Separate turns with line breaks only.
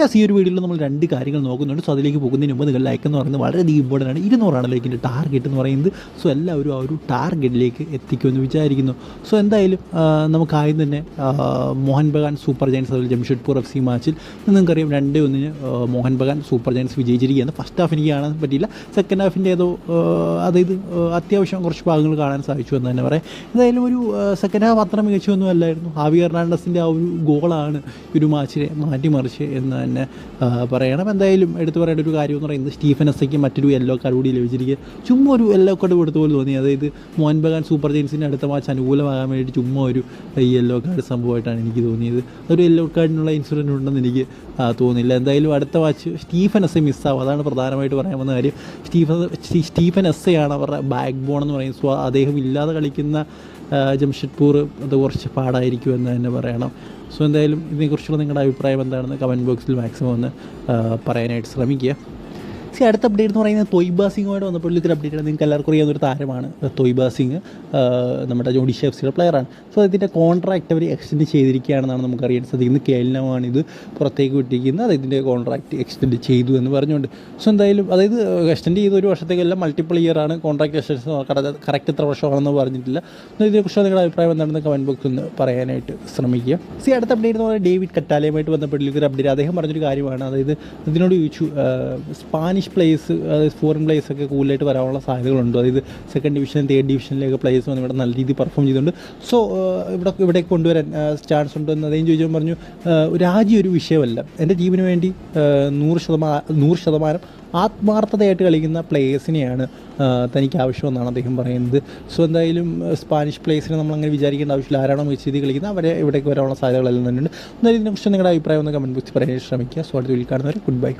Yes ഈ ഒരു വീഡിയോയിൽ നമ്മൾ രണ്ട് കാര്യങ്ങൾ നോക്കുന്നുണ്ട്. സോ അതിലേക്ക് പോകുന്നതിന് മുമ്പ് നിങ്ങൾ ലൈക്ക് എന്ന് പറയുന്നത് വളരെ ഇമ്പോർട്ടന്റ് ആണ്. ഇരുന്നൂറാണ് ലൈക്കിന്റെ ടാർഗറ്റ് എന്ന് പറയുന്നത്. സോ എല്ലാവരും ആ ഒരു ടാർഗറ്റിലേക്ക് എത്തിക്കുമെന്ന് വിചാരിക്കുന്നു. സോ എന്തായാലും ആ, നമുക്ക് ആദ്യം തന്നെ മോഹൻ ബഗാൻ സൂപ്പർ ജയൻസ് അതുപോലെ ജംഷഡ്പൂർ എഫ് സി മാച്ചിൽ നിങ്ങൾക്കറിയാം രണ്ട് ഒന്നിന് മോഹൻ ബഗാൻ സൂപ്പർ ജയൻസ് വിജയിച്ചിരിക്കുകയാണ്. ഫസ്റ്റ് ഹാഫ് എനിക്ക് കാണാൻ പറ്റിയില്ല. സെക്കൻഡ് ഹാഫിന്റെ ഏതോ അതായത് അത്യാവശ്യം കുറച്ച് ഭാഗങ്ങൾ കാണാൻ സാധിച്ചു എന്ന് തന്നെ പറയാം. എന്തായാലും ഒരു സെക്കൻഡ് ഹാഫ് അത്ര മികച്ചൊന്നും അല്ലായിരുന്നു. ഹാവി എർണാണ്ടസിന്റെ ആ ഒരു ഗോളാണ് ഒരു മാച്ചിനെ മാറ്റിമറിച്ച് എന്ന് തന്നെ പറയണം. എന്തായാലും എടുത്തു പറയേണ്ട ഒരു കാര്യം എന്ന് പറയുന്നത് സ്റ്റീഫൻ എസ്സയ്ക്ക് മറ്റൊരു യെല്ലോ കാർഡ് കൂടി ലഭിച്ചിരിക്കുക ചുമ്മാ ഒരു യെല്ലോ കാർഡ് കൊടുത്ത പോലെ തോന്നി. അതായത് മോഹൻ ബഗാൻ സൂപ്പർ ജെയിൻസിന്റെ അടുത്ത മാച്ച് അനുകൂലമാകാൻ വേണ്ടി ചുമ്മാ ഒരു യെല്ലോ കാർഡ് സംഭവമായിട്ടാണ് എനിക്ക് തോന്നിയത്. അതൊരു യെല്ലോ കാർഡിനുള്ള ഇൻസിഡന്റ് ഉണ്ടെന്ന് എനിക്ക് തോന്നില്ല. എന്തായാലും അടുത്ത മാച്ച് സ്റ്റീഫൻ എസ് എ മിസ്സാവും അതാണ് പ്രധാനമായിട്ട് പറയാൻ വന്ന കാര്യം. സ്റ്റീഫൻ സ്റ്റീ- സ്റ്റീഫൻ എസ് എ ആണ് അവരുടെ ബാക്ക് ബോൺ എന്ന് പറയുന്നത്. സോ അദ്ദേഹം ഇല്ലാതെ കളിക്കുന്ന ജംഷഡ്പൂർ അത് കുറച്ച് പാടായിരിക്കും എന്ന് തന്നെ പറയണം. സോ എന്തായാലും ഇതിനെക്കുറിച്ചുള്ള നിങ്ങളുടെ അഭിപ്രായം എന്താണെന്ന് കമന്റ് ബോക്സിൽ മാക്സിമം ഒന്ന് പറയാനായിട്ട് ശ്രമിക്കുക. സി അടുത്ത അപ്ഡേറ്റ് എന്ന് പറയുന്നത് തൊയ്ബ സിംഗുമായിട്ട് വന്നപ്പോൾ ഇത്തിരി അപ്ഡേറ്റ് ആണ്. നിങ്ങൾക്ക് എല്ലാവർക്കും അറിയാവുന്ന ഒരു താരമാണ്. തൊയ്ബ സിംഗ് നമ്മുടെ ജോഡിഷ എഫ് സിയുടെ പ്ലെയറാണ് സോ ഇതിന്റെ കോൺട്രാക്റ്റ് അവർ എക്സ്റ്റെൻഡ് ചെയ്തിരിക്കുകയാണെന്നാണ് നമുക്കറിയാൻ സാധിക്കുന്നത്. കേരളമാണ് ഇത് പുറത്തേക്ക് വിട്ടിരിക്കുന്നത്. അത് ഇതിന്റെ കോൺട്രാക്റ്റ് എക്സ്റ്റെൻഡ് ചെയ്തു എന്ന് പറഞ്ഞുകൊണ്ട്. സോ എന്തായാലും അതായത് എക്സ്റ്റെൻഡ് ചെയ്ത ഒരു വർഷത്തേക്കെല്ലാം മൾട്ടിപ്പിൾ ഇയർ ആണ് കോൺട്രാക്ട് എക്സ്റ്റൻഷൻ കറക്റ്റ് എത്ര വർഷമാണെന്ന് പറഞ്ഞിട്ടില്ല. ഇതിനെക്കുറിച്ച് നിങ്ങളുടെ അഭിപ്രായം എന്താണെന്ന് കമന്റ് ബോക്സിൽ ഒന്ന് പറയാനായിട്ട് ശ്രമിക്കുക. സി അടുത്ത അപ്ഡേറ്റ് എന്ന് പറയുന്നത് ഡേവിഡ് കറ്റാലയുമായിട്ട് ബന്ധപ്പെട്ടുള്ള ഒരു അപ്ഡേറ്റ് അദ്ദേഹം പറഞ്ഞൊരു കാര്യമാണ്. അതായത് ഇതിനോട് ചോദിച്ചു ആ, സ്പാനിഷ് പ്ലേസ് അതായത് ഫോറിൻ പ്ലേസ് ഒക്കെ കൂടുതലായിട്ട് വരാനുള്ള സാധ്യതകളുണ്ട്. അതായത് സെക്കൻഡ് ഡിവിഷൻ തേർഡ് ഡിവിഷനിലേക്ക് പ്ലേസ് വന്ന് ഇവിടെ നല്ല രീതിയിൽ പെർഫോം ചെയ്തിട്ടുണ്ട്. സോ ഇവിടെ ഇവിടെ കൊണ്ടുവരാൻ ചാൻസ് ഉണ്ട് എന്ന് അദ്ദേഹം ചോദിച്ചപ്പോൾ പറഞ്ഞു രാജി രാജ്യം ഒരു വിഷയമല്ല. എന്റെ ടീമിന് വേണ്ടി നൂറ് ശതമാനം നൂറ് ശതമാനം ആത്മാർത്ഥതയായിട്ട് കളിക്കുന്ന പ്ലേയേഴ്സിനെയാണ് തനിക്ക് ആവശ്യമെന്നാണ് അദ്ദേഹം പറയുന്നത്. സോ എന്തായാലും സ്പാനിഷ് പ്ലേസിനെ നമ്മൾ അങ്ങനെ വിചാരിക്കേണ്ട ആവശ്യമില്ല. ആരാണോ മികച്ച രീതി കളിക്കുന്നത് അവരെ ഇവിടേക്ക് വരാനുള്ള സാധ്യതകളെല്ലാം തന്നെയുണ്ട്. എന്തായാലും ഇതിനെക്കുറിച്ച് നിങ്ങളുടെ അഭിപ്രായം ഒന്ന് കമന്റ് ബോക്സിൽ പറയാൻ ശ്രമിക്കുക. സോ അടുത്ത വീട്ടിൽ ഗുഡ് ബൈ